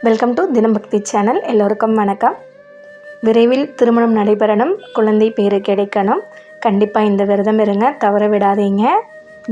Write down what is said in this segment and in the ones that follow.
Welcome to தினபக்தி channel எல்லோருக்கும் வணக்கம். விரைவில் திருமணம் நடைபெறணும். குழந்தை பேரு கிடைக்கணும். கண்டிப்பாக இந்த விரதம் இருங்க. தவற விடாதீங்க.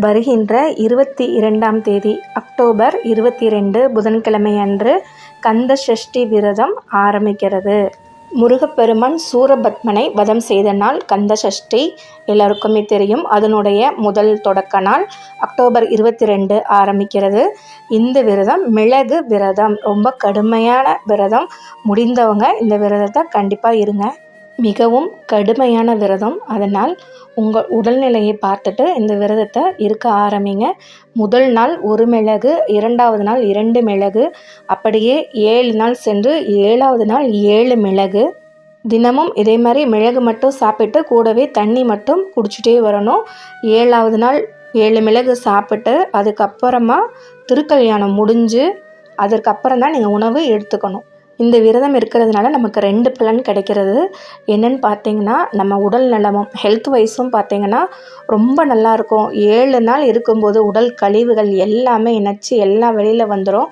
வருகின்ற இருபத்தி இரண்டாம் தேதி அக்டோபர் இருபத்தி ரெண்டு புதன்கிழமை அன்று கந்த சஷ்டி விரதம் ஆரம்பிக்கிறது. முருகப்பெருமான் சூரபத்மனை வதம் செய்த நாள் கந்த சஷ்டி எல்லாருக்குமே தெரியும். அதனுடைய முதல் தொடக்க நாள் அக்டோபர் இருபத்தி ரெண்டு ஆரம்பிக்கிறது. இந்த விரதம் மிளகு விரதம். ரொம்ப கடுமையான விரதம். முடிந்தவங்க இந்த விரதத்தை கண்டிப்பாக இருங்க. மிகவும் கடுமையான விரதம். அதனால் உங்கள் உடல்நிலையை பார்த்துட்டு இந்த விரதத்தை இருக்க ஆரம்பிங்க. முதல் நாள் ஒரு மிளகு இரண்டாவது நாள் இரண்டு மிளகு அப்படியே ஏழு நாள் சென்று ஏழாவது நாள் ஏழு மிளகு. தினமும் இதே மாதிரி மிளகு மட்டும் சாப்பிட்டு கூடவே தண்ணி மட்டும் குடிச்சிட்டே வரணும். ஏழாவது நாள் ஏழு மிளகு சாப்பிட்டு அதுக்கப்புறமா திருக்கல்யாணம் முடிஞ்சு அதற்கப்புறம் தான் நீங்கள் உணவு எடுத்துக்கணும். இந்த விரதம் இருக்கிறதுனால நமக்கு ரெண்டு பலன் கிடைக்கிறது. என்னென்னு பார்த்தீங்கன்னா நம்ம உடல் நலமும் ஹெல்த் வைஸும் பார்த்தீங்கன்னா ரொம்ப நல்லாயிருக்கும் ஏழு நாள் இருக்கும்போது உடல் கழிவுகள் எல்லாமே இணைச்சி எல்லாம் வெளியில் வந்துடும்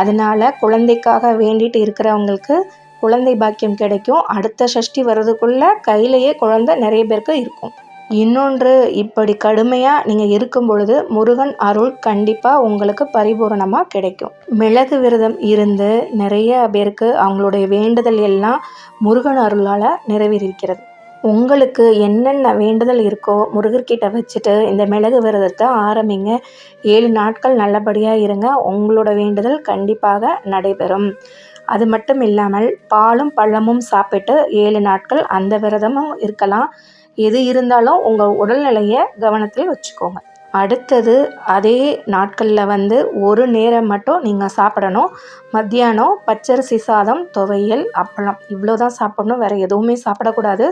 அதனால் குழந்தைக்காக வேண்டிட்டு இருக்கிறவங்களுக்கு குழந்தை பாக்கியம் கிடைக்கும். அடுத்த சஷ்டி வர்றதுக்குள்ளே கையிலேயே குழந்தை நிறைய பேருக்கு இருக்கும். இன்னொன்று இப்படி கடுமையாக நீங்கள் இருக்கும் பொழுது முருகன் அருள் கண்டிப்பாக உங்களுக்கு பரிபூரணமாக கிடைக்கும். மிளகு விரதம் இருந்து நிறைய பேருக்கு அவங்களுடைய வேண்டுதல் எல்லாம் முருகன் அருளால் நிறைவேறியிருக்கிறது. உங்களுக்கு என்னென்ன வேண்டுதல் இருக்கோ முருகர்கிட்ட வச்சுட்டு இந்த மிளகு விரதத்தை ஆரம்பிங்க. ஏழு நாட்கள் நல்லபடியாக இருங்க. உங்களோட வேண்டுதல் கண்டிப்பாக நடைபெறும். அது மட்டும் இல்லாமல் பாலும் பழமும் சாப்பிட்டு ஏழு நாட்கள் அந்த விரதமும் இருக்கலாம். எது இருந்தாலும் உங்கள் உடல்நிலையை கவனத்தில் வச்சுக்கோங்க. அடுத்தது அதே நாட்களில் வந்து ஒரு நேரம் மட்டும் நீங்கள் சாப்பிடணும். மத்தியானம் பச்சரிசி சாதம் துவையல் அப்பளம். இவ்வளோ தான் சாப்பிடணும். வேறு எதுவுமே சாப்பிடக்கூடாது.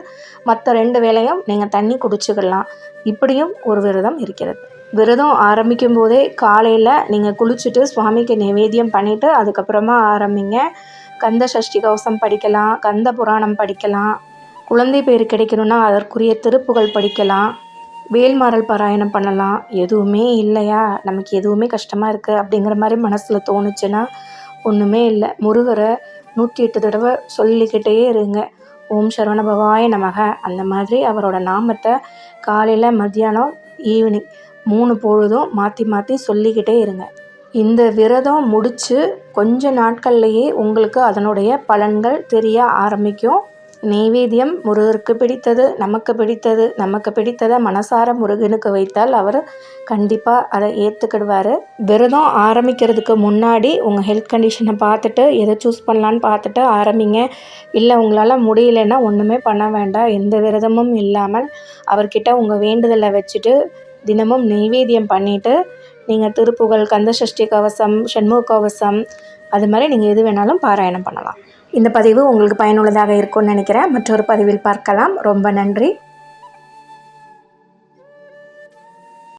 மற்ற ரெண்டு வேளையும் நீங்கள் தண்ணி குடிச்சுக்கலாம். இப்படியும் ஒரு விரதம் இருக்கிறது. விரதம் ஆரம்பிக்கும் போதே காலையில் நீங்கள் குளிச்சுட்டு சுவாமிக்கு நைவேத்தியம் பண்ணிவிட்டு அதுக்கப்புறமா ஆரம்பிங்க. கந்த சஷ்டி கவசம் படிக்கலாம் கந்த புராணம் படிக்கலாம் குழந்தை பேர் கிடைக்கணும்னா அதற்குரிய திருப்புகள் படிக்கலாம் வேல்மாறல் பாராயணம் பண்ணலாம். எதுவுமே இல்லையா? நமக்கு எதுவுமே கஷ்டமாக இருக்குது அப்படிங்கிற மாதிரி மனசில் தோணுச்சுன்னா ஒன்றுமே இல்லை. முருகரை நூற்றி எட்டு தடவை சொல்லிக்கிட்டே இருங்க. ஓம் சரவண பவாய நமக. அந்த மாதிரி அவரோட நாமத்தை காலையில் மத்தியானம் ஈவினிங் மூணு பொழுதும் மாற்றி மாற்றி சொல்லிக்கிட்டே இருங்க. இந்த விரதம் முடித்து கொஞ்ச நாட்கள்லேயே உங்களுக்கு அதனுடைய பலன்கள் தெரிய ஆரம்பிக்கும். நெய்வேத்தியம் முருகருக்கு பிடித்தது நமக்கு பிடித்தது நமக்கு பிடித்ததை மனசார முருகனுக்கு வைத்தால் அவர் கண்டிப்பாக அதை ஏற்றுக்கிடுவார் விரதம் ஆரம்பிக்கிறதுக்கு முன்னாடி உங்கள் ஹெல்த் கண்டிஷனை பார்த்துட்டு எதை சூஸ் பண்ணலான்னு பார்த்துட்டு ஆரம்பிங்க. இல்லை உங்களால் முடியலன்னா ஒன்றுமே பண்ண வேண்டாம். எந்த விரதமும் இல்லாமல் அவர்கிட்ட உங்கள் வேண்டுதலை வச்சுட்டு தினமும் நெய்வேத்தியம் பண்ணிவிட்டு நீங்கள் திருப்புகழ் கந்தசஷ்டி கவசம் சண்முக கவசம் அது மாதிரி நீங்கள் எது வேணாலும் பாராயணம் பண்ணலாம். இந்த பதிவு உங்களுக்கு பயனுள்ளதாக இருக்கும்னு நினைக்கிறேன். மற்றொரு பதிவில் பார்க்கலாம். ரொம்ப நன்றி.